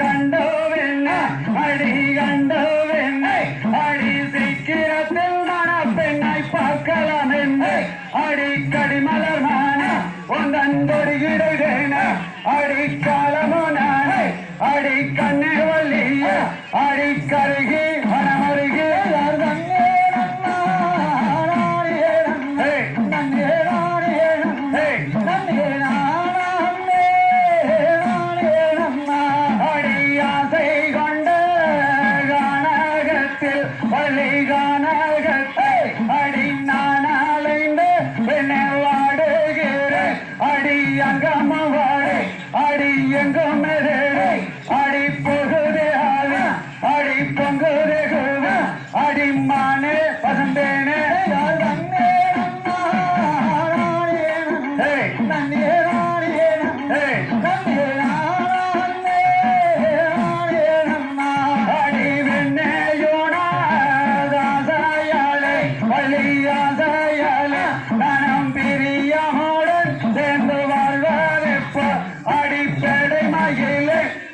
கண்டோவென்ன அடி நான உந்தன் தொடுகிறேன அடி காலமோ நானே அடி கண்ணே வள்ளிய அடி பள்ளி கானகத்தை அடி நான் அலைந்து பெண்ணை வாடுகிறேன் அடி அங்கம வாடு அடி எங்கும் அடி ஆளு அடி அடி மானே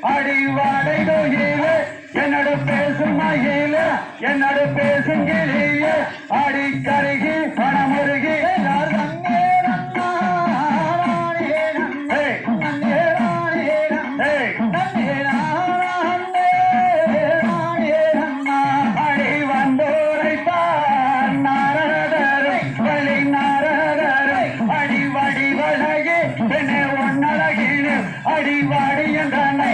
மகிழே அடி வாடை தொகிலே என்னோட பேசும் மகிழே என்னோட பேசும் கிளியே அடி கருகி பணமுருகி அடி வந்தோரை பார் நாரதரை வழி நாரதரை அடி வடி வழகி என்னை ஒன்னழகினு அடி வாடி என்றனை